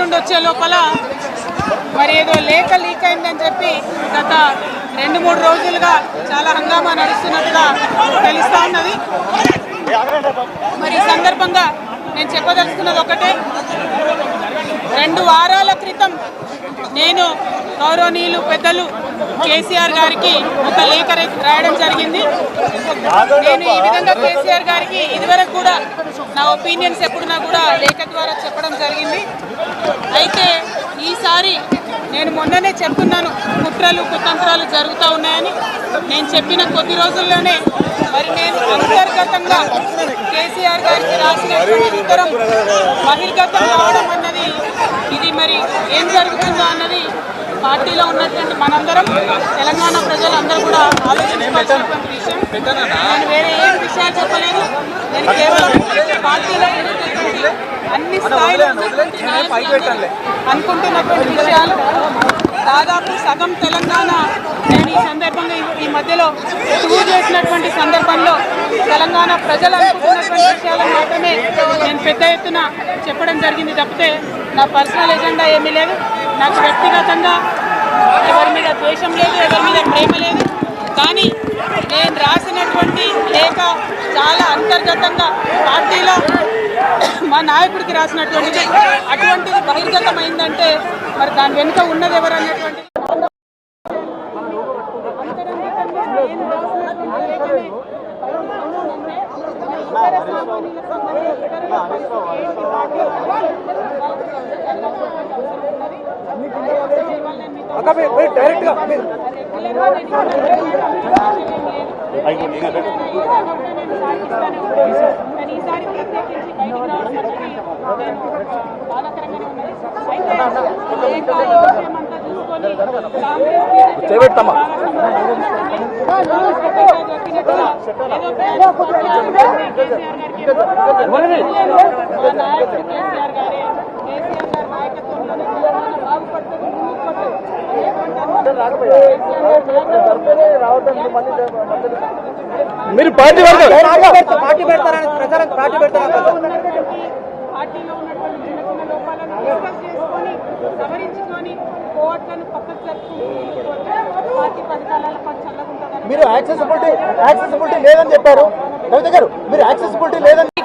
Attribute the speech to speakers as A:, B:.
A: నుండి వచ్చే లోపల మరి ఏదో లేఖ లీక్ అయిందని చెప్పి గత రెండు మూడు రోజులుగా చాలా హంగామా నడుస్తున్నట్టుగా తెలుస్తా ఉన్నది. మరి ఈ సందర్భంగా నేను చెప్పదలుచుకున్నది ఒకటే. రెండు వారాల క్రితం నేను గౌరవనీయులు పెద్దలు కేసీఆర్ గారికి ఒక లేఖ రాయడం జరిగింది. నేను ఈ విధంగా కేసీఆర్ గారికి ఇదివరకు కూడా నా ఒపీనియన్స్ ఎప్పుడున్నా కూడా లేఖ ద్వారా చెప్పడం జరిగింది ఈసారి నేను మొన్ననే చెప్తున్నాను కుట్రలు కుతంత్రాలు జరుగుతూ ఉన్నాయని. నేను చెప్పిన కొద్ది రోజుల్లోనే మరి నేను అంతర్గతంగా కేసీఆర్ గారికి రాసినటువంటి ఉత్తరం బహిర్గతం కావడం అన్నది ఇది మరి ఏం జరుగుతుందో అన్నది పార్టీలో ఉన్నటువంటి మనందరం తెలంగాణ ప్రజలందరూ కూడా ఆలోచించాల్సినటువంటి విషయం. నేను వేరే ఏం విషయాలు చెప్పలేదు. నేను కేవలం పార్టీలో ఉన్నటువంటి అన్ని స్థాయిలో ఉన్నటువంటి నాయకులందరూ అనుకుంటున్నటువంటి విషయాలు దాదాపు సగం తెలంగాణ నేను ఈ సందర్భంగా ఈ- మధ్యలో టూర్ చేసినటువంటి సందర్భంలో తెలంగాణ ప్రజలు అనుకుంటున్నటువంటి విషయాలను మాత్రమే నేను పెద్ద ఎత్తున చెప్పడం జరిగింది తప్పితే నా పర్సనల్ ఎజెండా ఏమీ లేదు. నాకు వ్యక్తిగతంగా ఎవరి మీద ద్వేషం లేదు ఎవరి మీద ప్రేమ లేదు. కానీ నేను రాసినటువంటి లేఖ చాలా అంతర్గతంగా పార్టీలో మా నాయకుడికి రాసినటువంటి అటువంటిది బహిర్గతమైందంటే మరి దాని వెనుక ఉన్నది ఎవరు అన్నటువంటి అంతరంగికంగా ఈసారి ప్రత్యేకించి బయటికి రావడం అనేది నేను బాధాకరంగానే ఉన్నది. అయితే విషయం అంతా చూసుకొని
B: చేపెడతామా?
A: ఏదో కేసీఆర్ గారికి నాయకుడు కేసీఆర్ గారే కేసీఆర్ గారి నాయకత్వంలోనే తెలంగాణ బాగుపడుతుంది బాగుపడుతుంది
B: మీరు పార్టీ పెడతారు పార్టీ పెడతారని ప్రచారం పార్టీ పెడతారు
A: ఉన్నటువంటి పార్టీలో ఉన్నటువంటి చిన్న చిన్న లోపాలను డిస్కస్ చేసుకొని సవరించుకొని కోర్టులను పక్కకు జరుపుకుంటూ పార్టీ పథకాలలో పది చల్లగుంటుందని
B: మీరు యాక్సెసిబిలిటీ యాక్సెసిబిలిటీ లేదని చెప్పారు. కవిత గారు మీరు యాక్సెసిబిలిటీ లేదని